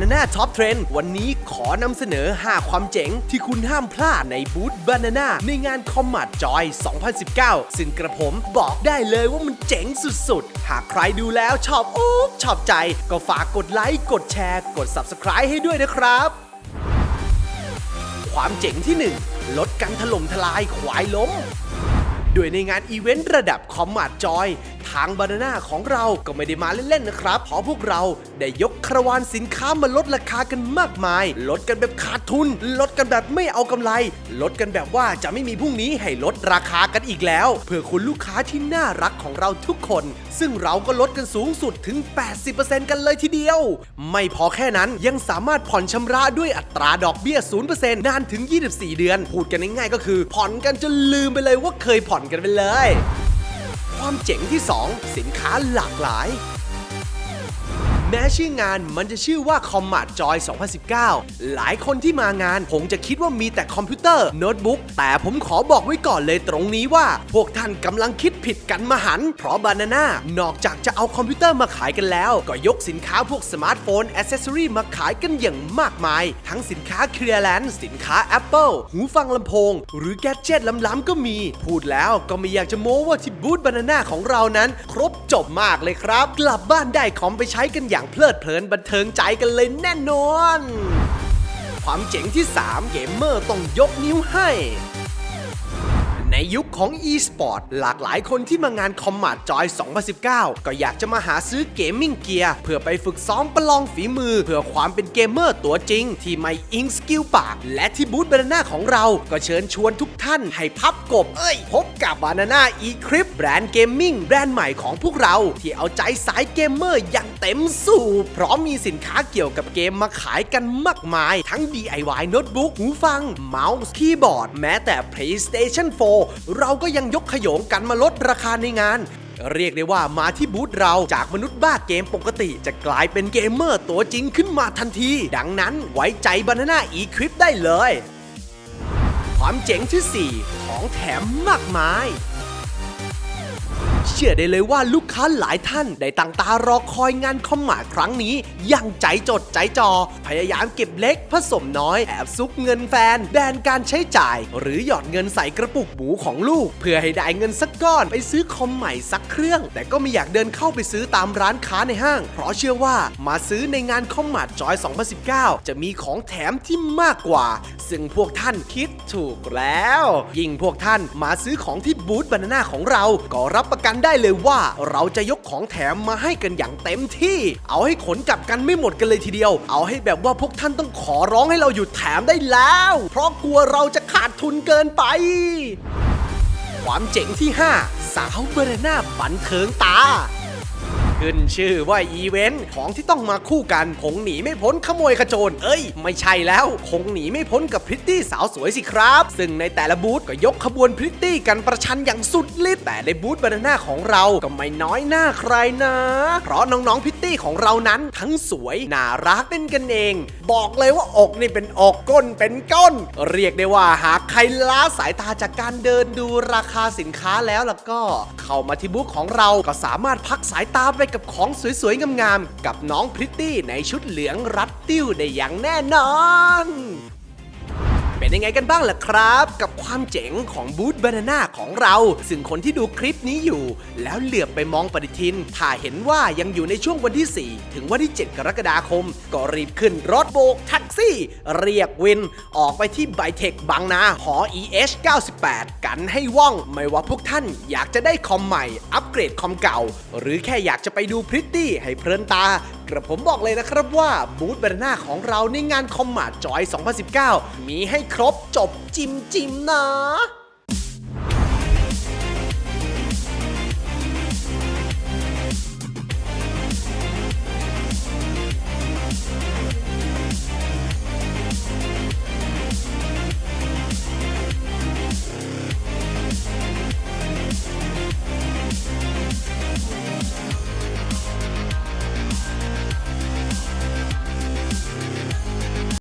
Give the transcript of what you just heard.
Banana Top Trend วันนี้ขอนำเสนอ 5 ความเจ๋งที่คุณห้ามพลาดในบูธ Banana ในงาน Commat Joy 2019 ซึ่งกระผมบอกได้เลยว่ามันเจ๋งสุดๆ หากใครดูแล้วชอบโอกชอบใจ ก็ฝากกดไลค์กดแชร์กด Subscribe ให้ด้วยนะครับ ความเจ๋งที่ 1 ลดการถล่มทลายควายล้มด้วยในงานอีเวนต์ระดับคอมมาดจอย ทางบานาน่าของเราก็ไม่ได้มาเล่นๆนะครับเพราะพวกเราได้ยกคาราวานสินค้ามาลดราคากันมากมาย ลดกันแบบขาดทุน ลดกันแบบไม่เอากำไร ลดกันแบบว่าจะไม่มีพรุ่งนี้ให้ลดราคากันอีกแล้ว เพื่อคุณลูกค้าที่น่ารักของเราทุกคน ซึ่งเราก็ลดกันสูงสุดถึง 80%กันเลยทีเดียว ไม่พอแค่นั้นยังสามารถผ่อนชำระด้วยอัตราดอกเบี้ย 0%นานถึง 24 เดือน พูดกันง่ายๆก็คือ ผ่อนกันจนลืมไปเลยว่าเคยผ่อนกันไปเลย ความเจ๋งที่ 2 สินค้าหลากหลาย แม้ชื่องานมันจะชื่อว่า Commat Joy 2019 หลายคนที่มางานคงจะคิดว่ามีแต่คอมพิวเตอร์โน้ตบุ๊กแต่ผมขอบอกไว้ก่อนเลยตรงนี้ว่า พวกท่านกำลังคิดผิดกันมหัน เพราะบานาน่านอกจากจะเอาคอมพิวเตอร์มาขายกันแล้ว ก็ยกสินค้าพวกสมาร์ทโฟนอ c เซสซอรีมาขายกันอย่างมากมาย ทั้งสินค้า Clearland สินค้า Apple หูฟังลำโพง หรือแกดเจิตล้ำๆก็มี พูดแล้วก็ไม่อยากจะโม้ว่าที่บูธบานาน่าของเรานั้น ครบจบมากเลยครับ กลับบ้านได้คอมไปใช้กันอย่างเพลิดเพลินบันเทิงใจกันเลยแน่นอน ความเจ๋งที่ 3 เกมเมอร์ต้องยกนิ้วให้ ยุคของ e-sport หลากหลายคนที่มางาน Commat Joy 2019 ก็อยากจะมาหาซื้อเกมมิ่งเกียร์เพื่อไปฝึกซ้อมประลองฝีมือ เพื่อความเป็นเกมเมอร์ตัวจริง ที่ไม่อิงสกิลปาก และที่บูธบานาน่าของเราก็เชิญชวนทุกท่านให้พับกบ เอ้ย พบกับบานาน่า e-crip แบรนด์เกมมิ่งแบรนด์ใหม่ของพวกเรา ที่เอาใจสายเกมเมอร์อย่างเต็มสูบพร้อมมีสินค้าเกี่ยวกับเกมมาขายกันมากมาย ทั้ง DIY โน้ตบุ๊กหูฟัง เมาส์คีย์บอร์ด แม้แต่ PlayStation 4เราก็ยังยกขยงกันมาลดราคาในงาน เรียกได้ว่ามาที่บูธเราจากมนุษย์บ้าเกมปกติ จะกลายเป็นเกมเมอร์ตัวจริงขึ้นมาทันที ดังนั้นไว้ใจบานาน่าอีคลิปได้เลย ความเจ๋งที่ 4 ของแถมมากมาย เชื่อได้เลยว่าลูกค้าหลายท่านได้ตั้งตารอคอยงานคอมมาดครั้งนี้อย่างใจจดใจจอ พยายามเก็บเล็กผสมน้อยแอบซุกเงินแฟนแบนการใช้จ่าย หรือหยอดเงินใส่กระปุกหมูของลูก เพื่อให้ได้เงินสักก้อนไปซื้อคอมใหม่สักเครื่อง แต่ก็ไม่อยากเดินเข้าไปซื้อตามร้านค้าในห้าง เพราะเชื่อว่ามาซื้อในงานคอมมาดจอย 2019 จะมีของแถมที่มากกว่า ซึ่งพวกท่านคิดถูกแล้ว ยิ่งพวกท่านมาซื้อของที่บูธบานาน่าของเราก็รับประกันได้เลยว่าเราจะยกของแถมมาให้กันอย่างเต็มที่ เอาให้ขนกลับกันไม่หมดกันเลยทีเดียว เอาให้แบบว่าพวกท่านต้องขอร้องให้เราหยุดแถมได้แล้ว เพราะกลัวเราจะขาดทุนเกินไป ความเจ๋งที่ 5 สาวเบรนาน่าบันเทิงตา ขึ้นชื่อว่าอีเวนต์ของที่ต้องมาคู่กัน คงหนีไม่พ้นขโมยขโจร เอ้ย ไม่ใช่แล้ว คงหนีไม่พ้นกับพริตตี้สาวสวยสิครับ ซึ่งในแต่ละบูธก็ยกขบวนพริตตี้กันประชันอย่างสุดฤทธิ์แต่ในบูธบานาน่าของเราก็ไม่น้อยหน้าใครนะ เพราะน้องๆพริตตี้ของเรานั้นทั้งสวยน่ารักเป็นกันเอง บอกเลยว่าอกนี่เป็นอกก้นเป็นก้น เรียกได้ว่าหากใครล้าสายตาจากการเดินดูราคาสินค้าแล้วล่ะก็ เข้ามาที่บูธของเราก็สามารถพักสายตาไปกับของสวยๆ งามๆ กับน้องพริตตี้ในชุดเหลืองรัดติ้วได้อย่างแน่นอน เป็นยังไงกันบ้างล่ะครับ กับความเจ๋งของบูธบานาน่าของเรา ซึ่งคนที่ดูคลิปนี้อยู่ แล้วเหลือบไปมองปฏิทิน ถ้าเห็นว่ายังอยู่ในช่วงวันที่ 4 ถึงวันที่ 7 กรกฎาคม ก็รีบขึ้นรถโบกแท็กซี่ เรียกวิน ออกไปที่ไบเทคบางนาหอ EH 98 กันให้ว่อง ไม่ว่าพวกท่านอยากจะได้คอมใหม่ อัปเกรดคอมเก่า หรือแค่อยากจะไปดูพริตตี้ให้เพลินตา กระผมบอกเลยนะครับว่าบูธบรนาน่าของเราในงานคอมมาดจอย 2019 มีให้ครบจบจิมจิมนะ